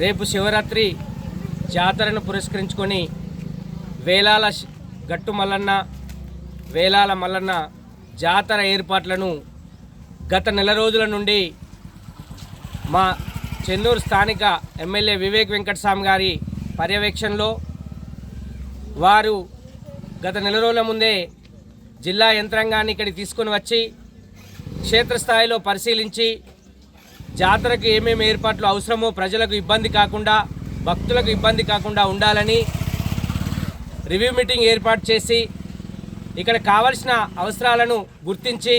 రేపు శివరాత్రి జాతరను పురస్కరించుకొని వేలాల గట్టు మల్లన్న వేలాల మల్లన్న జాతర ఏర్పాట్లను గత నెల రోజుల నుండి మా చెన్నూరు స్థానిక ఎమ్మెల్యే వివేక్ వెంకటస్వామి గారి పర్యవేక్షణలో వారు గత నెల రోజుల ముందే జిల్లా యంత్రాంగాన్ని ఇక్కడికి తీసుకొని వచ్చి క్షేత్రస్థాయిలో పరిశీలించి జాతరకు ఏమేమి ఏర్పాట్లు అవసరమో ప్రజలకు ఇబ్బంది కాకుండా భక్తులకు ఇబ్బంది కాకుండా ఉండాలని రివ్యూ మీటింగ్ ఏర్పాటు చేసి ఇక్కడ కావలసిన అవసరాలను గుర్తించి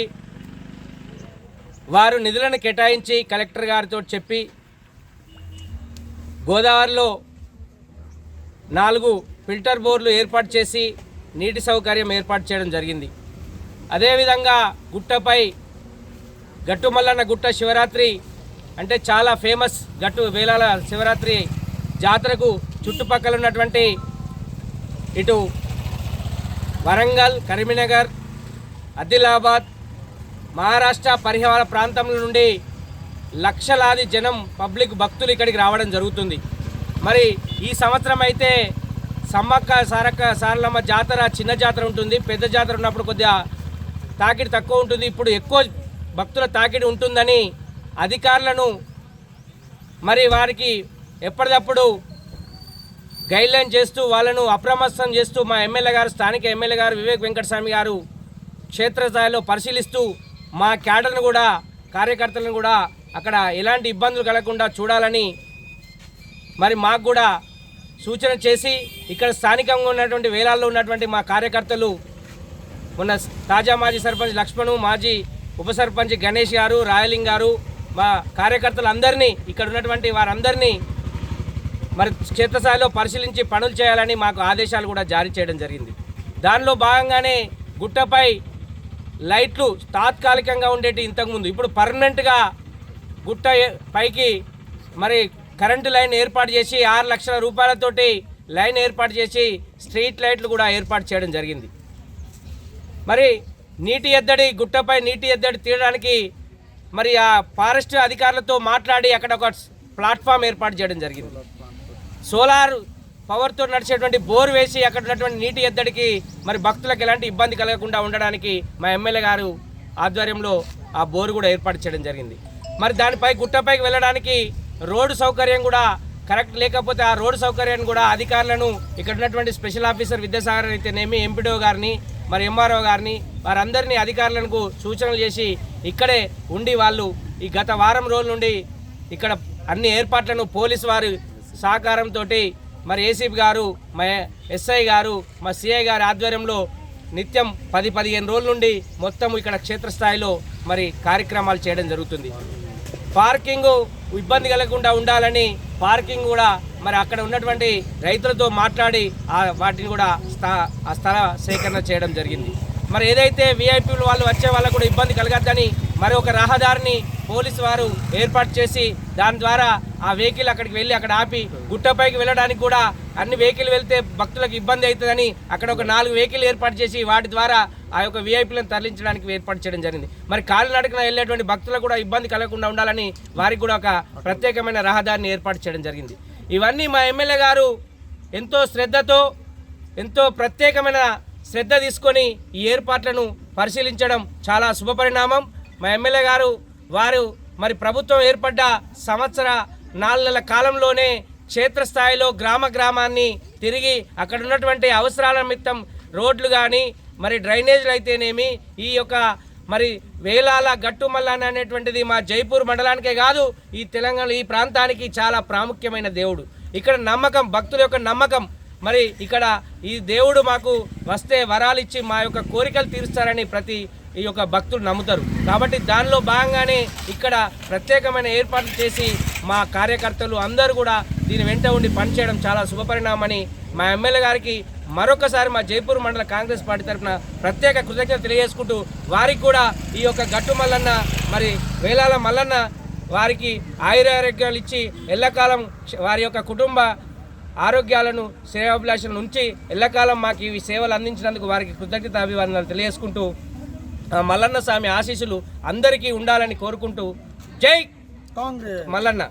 వారు నిధులను కేటాయించి కలెక్టర్ గారితో చెప్పి గోదావరిలో నాలుగు ఫిల్టర్ బోర్లు ఏర్పాటు చేసి నీటి సౌకర్యం ఏర్పాటు చేయడం జరిగింది. అదేవిధంగా గుట్టపై గట్టుమల్లన్న గుట్ట శివరాత్రి అంటే చాలా ఫేమస్ గట్టు వేలాల శివరాత్రి జాతరకు చుట్టుపక్కల ఉన్నటువంటి ఇటు వరంగల్ కరీంనగర్ ఆదిలాబాద్ మహారాష్ట్ర పరిహార ప్రాంతం నుండి లక్షలాది జనం పబ్లిక్ భక్తులు ఇక్కడికి రావడం జరుగుతుంది. మరి ఈ సంవత్సరం అయితే సమ్మక్క సారక్క సారలమ్మ జాతర చిన్న జాతర ఉంటుంది. పెద్ద జాతర ఉన్నప్పుడు కొద్దిగా తాకిడి తక్కువ ఉంటుంది. ఇప్పుడు ఎక్కువ భక్తుల తాకిడి ఉంటుందని అధికారులను మరి వారికి ఎప్పటికప్పుడు గైడ్లైన్ చేస్తూ వాళ్ళను అప్రమత్తం చేస్తూ మా ఎమ్మెల్యే గారు స్థానిక ఎమ్మెల్యే గారు వివేక్ వెంకటస్వామి గారు క్షేత్రస్థాయిలో పరిశీలిస్తూ మా క్యాడర్ను కూడా కార్యకర్తలను కూడా అక్కడ ఎలాంటి ఇబ్బందులు కలగకుండా చూడాలని మరి మాకు కూడా సూచన చేసి ఇక్కడ స్థానికంగా ఉన్నటువంటి వేలాల్లో ఉన్నటువంటి మా కార్యకర్తలు మొన్న తాజా మాజీ సర్పంచ్ లక్ష్మణు మాజీ ఉప సర్పంచ్ గణేష్ గారు రాయలింగ్ గారు మా కార్యకర్తలందరినీ ఇక్కడ ఉన్నటువంటి వారందరినీ మరి క్షేత్రస్థాయిలో పరిశీలించి పనులు చేయాలని మాకు ఆదేశాలు కూడా జారీ చేయడం జరిగింది. దానిలో భాగంగానే గుట్టపై లైట్లు తాత్కాలికంగా ఉండేటి ఇంతకుముందు. ఇప్పుడు పర్మనెంట్గా గుట్ట పైకి మరి కరెంటు లైన్ ఏర్పాటు చేసి ఆరు లక్షల రూపాయలతోటి లైన్ ఏర్పాటు చేసి స్ట్రీట్ లైట్లు కూడా ఏర్పాటు చేయడం జరిగింది. మరి నీటి ఎద్దడి గుట్టపై నీటి ఎద్దడి తీయడానికి మరి ఆ ఫారెస్ట్ అధికారులతో మాట్లాడి అక్కడ ఒక ప్లాట్ఫామ్ ఏర్పాటు చేయడం జరిగింది. సోలార్ పవర్తో నడిచేటువంటి బోర్ వేసి అక్కడ ఉన్నటువంటి నీటి ఎద్దడికి మరి భక్తులకు ఎలాంటి ఇబ్బంది కలగకుండా ఉండడానికి మా ఎమ్మెల్యే గారు ఆధ్వర్యంలో ఆ బోరు కూడా ఏర్పాటు చేయడం జరిగింది. మరి దానిపై గుట్టపైకి వెళ్ళడానికి రోడ్డు సౌకర్యం కూడా కరెక్ట్ లేకపోతే ఆ రోడ్డు సౌకర్యాన్ని కూడా అధికారులను ఇక్కడ ఉన్నటువంటి స్పెషల్ ఆఫీసర్ విద్యాసాగర్ అయితేనేమి ఎంపీడో గారిని మరి ఎంఆర్ఓ గారిని వారందరినీ అధికారులకు సూచనలు చేసి ఇక్కడే ఉండి వాళ్ళు ఈ గత వారం రోజుల నుండి ఇక్కడ అన్ని ఏర్పాట్లను పోలీసు వారి సహకారంతో మరి ఏసీపీ గారు మా ఎస్ఐ గారు మా సిఐ గారి ఆధ్వర్యంలో నిత్యం పది పదిహేను రోజుల నుండి మొత్తం ఇక్కడ క్షేత్రస్థాయిలో మరి కార్యక్రమాలు చేయడం జరుగుతుంది. పార్కింగ్ ఇబ్బంది కలగకుండా ఉండాలని పార్కింగ్ కూడా మరి అక్కడ ఉన్నటువంటి రైతులతో మాట్లాడి వాటిని కూడా స్థా- స్థల సేకరణ చేయడం జరిగింది. మరి ఏదైతే వీఐపీలు వాళ్ళు వచ్చే వాళ్ళకు కూడా ఇబ్బంది కలగద్దని మరి ఒక రహదారిని పోలీసు వారు ఏర్పాటు చేసి దాని ద్వారా ఆ వెహికల్ అక్కడికి వెళ్ళి అక్కడ ఆపి గుట్టపైకి వెళ్ళడానికి కూడా అన్ని వెహికల్ వెళ్తే భక్తులకు ఇబ్బంది అవుతుందని అక్కడ ఒక నాలుగు వెహికల్ ఏర్పాటు చేసి వాటి ద్వారా ఆ యొక్క వీఐపీలను తరలించడానికి ఏర్పాటు చేయడం జరిగింది. మరి కాలినడకన వెళ్ళేటువంటి భక్తులకు కూడా ఇబ్బంది కలగకుండా ఉండాలని వారికి కూడా ఒక ప్రత్యేకమైన రహదారిని ఏర్పాటు చేయడం జరిగింది. ఇవన్నీ మా ఎమ్మెల్యే గారు ఎంతో శ్రద్ధతో ఎంతో ప్రత్యేకమైన శ్రద్ధ తీసుకొని ఈ ఏర్పాట్లను పరిశీలించడం చాలా శుభపరిణామం. మా ఎమ్మెల్యే గారు వారు మరి ప్రభుత్వం ఏర్పడ్డ సంవత్సర నాలుగు నెలల కాలంలోనే క్షేత్రస్థాయిలో గ్రామ గ్రామాన్ని తిరిగి అక్కడ ఉన్నటువంటి అవసరాల నిమిత్తం రోడ్లు కానీ మరి డ్రైనేజీలు అయితేనేమి ఈ యొక్క మరి వేలాల గట్టుమల్లాన్ అనేటువంటిది మా జైపూర్ మండలానికే కాదు ఈ తెలంగాణ ఈ ప్రాంతానికి చాలా ప్రాముఖ్యమైన దేవుడు. ఇక్కడ నమ్మకం భక్తుల యొక్క నమ్మకం మరి ఇక్కడ ఈ దేవుడు మాకు వస్తే వరాలు ఇచ్చి మా యొక్క కోరికలు తీరుస్తారని ప్రతి ఈ యొక్క భక్తులు నమ్ముతారు. కాబట్టి దానిలో భాగంగానే ఇక్కడ ప్రత్యేకమైన ఏర్పాట్లు చేసి మా కార్యకర్తలు అందరూ కూడా దీని వెంట ఉండి పనిచేయడం చాలా శుభపరిణామని మా ఎమ్మెల్యే గారికి మరొకసారి మా జైపూర్ మండల కాంగ్రెస్ పార్టీ తరఫున ప్రత్యేక కృతజ్ఞత తెలియజేసుకుంటూ వారికి కూడా ఈ యొక్క గట్టు మల్లన్న మరి వేలాల మల్లన్న వారికి ఆయురారోగ్యాలు ఇచ్చి ఎల్లకాలం వారి యొక్క కుటుంబ ఆరోగ్యాలను సేవాభిలాషలను ఉంచి ఎల్లకాలం మాకు ఈ సేవలు అందించినందుకు వారికి కృతజ్ఞత అభివందనలు తెలియజేసుకుంటూ మల్లన్న స్వామి ఆశీస్సులు అందరికీ ఉండాలని కోరుకుంటూ జై కాంగ్రెస్. మల్లన్న.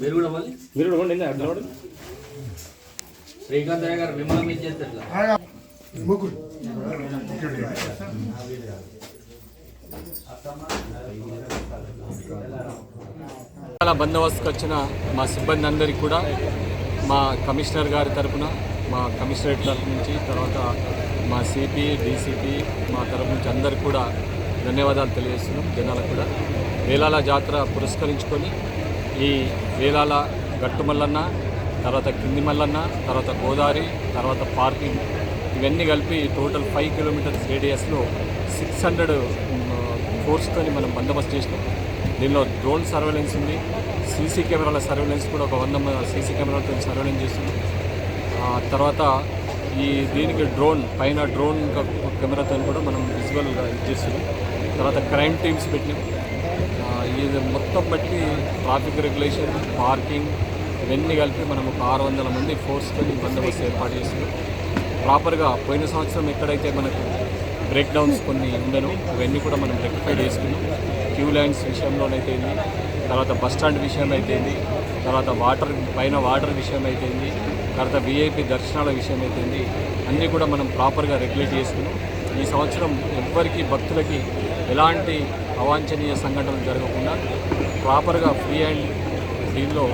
మీరు కూడా మళ్ళీ మీరు కూడా ఉండండి అట్లా ఉండండి. శ్రీకాంత్ గారు మిమ్మల్ని మీరు చేస్తే ఎట్లా? చాలా బందోబస్తుకు వచ్చిన మా సిబ్బంది అందరికీ కూడా మా కమిషనర్ గారి తరపున మా కమిషనరేట్ తరపు నుంచి తర్వాత మా సిపి డీసీపీ మా తరపు నుంచి అందరికి కూడా ధన్యవాదాలు తెలియజేస్తున్నాం జనాలకు కూడా వేలాల జాతర పురస్కరించుకొని ఈ వేలాల గట్టు మల్లన్న తర్వాత కింది మల్లన్న తర్వాత గోదావరి తర్వాత పార్కింగ్ ఇవన్నీ కలిపి టోటల్ ఫైవ్ కిలోమీటర్స్ రేడియస్లో సిక్స్ హండ్రెడ్ ఫోర్స్తో మనం బందోబస్తు చేసినాం. దీనిలో డ్రోన్ సర్వేలెన్స్ ఉంది. సీసీ కెమెరాల సర్వేలెన్స్ కూడా ఒక వంద సీసీ కెమెరాలతో సర్వేలెన్స్ చేస్తుంది తర్వాత ఈ దీనికి డ్రోన్ పైన డ్రోన్ కెమెరాతో కూడా మనం విజువల్ ఇది చేస్తున్నాం. తర్వాత క్రైమ్ టీమ్స్ పెట్టినాం. ఇది మొత్తం బట్టి ట్రాఫిక్ రెగ్యులేషన్ పార్కింగ్ ఇవన్నీ కలిపి మనం ఒక ఆరు వందల మంది ఫోర్స్తో బందోబస్తు ఏర్పాటు చేస్తున్నాం ప్రాపర్గా పోయిన సంవత్సరం ఎక్కడైతే మనకు బ్రేక్ డౌన్స్ కొన్ని ఉండను ఇవన్నీ కూడా మనం రెక్టిఫై చేసుకున్నాం. క్యూ లైన్స్ విషయంలోనైతే తర్వాత బస్ స్టాండ్ విషయం అయితేంది తర్వాత వాటర్ పైన వాటర్ విషయం అయితేంది తర్వాత విఐపి దర్శనాల విషయం అయితేంది అన్నీ కూడా మనం ప్రాపర్గా రెగ్యులేట్ చేసుకున్నాం. ఈ సంవత్సరం ఎవ్వరికీ భక్తులకి ఎలాంటి అవాంఛనీయ సంఘటనలు జరగకుండా ప్రాపర్గా ఫ్రీ అండ్ దీనిలో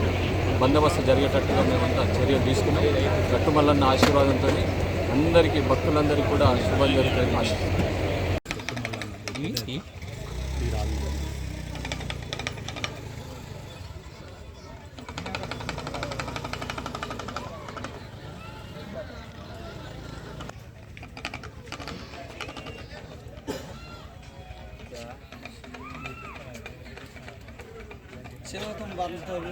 బందోబస్తు జరిగేటట్టుగా మేమంతా చర్యలు తీసుకున్నాం. గట్టుమల్లన్న ఆశీర్వాదంతో అందరికీ భక్తులందరికీ కూడా శుభం జరుగుతుంది. ఆశిస్తున్నాం বাড়াতে হবে।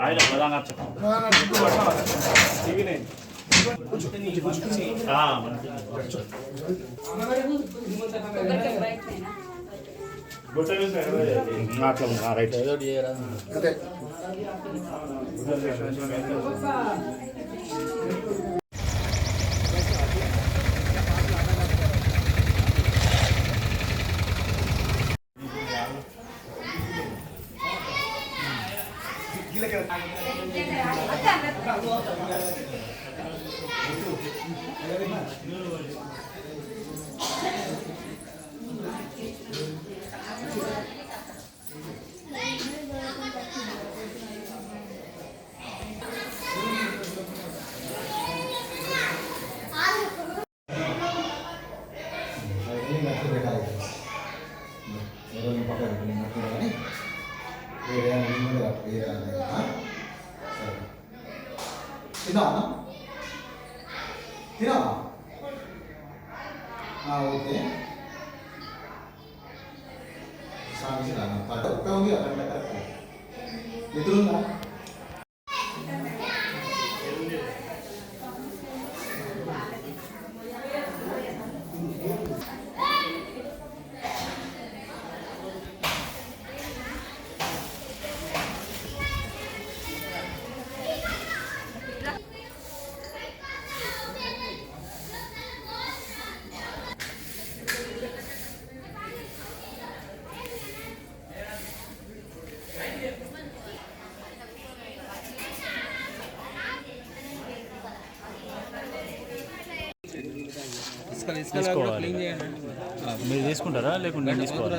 ఆయన ప్రధాన అట్లా రైట్ ఏదో Thank you. सांगितलं पाठवून घ्या मित्रांना తీసుకోవాలి. మీరు తీసుకుంటారా? లేకుంటే నేను తీసుకోవాలా?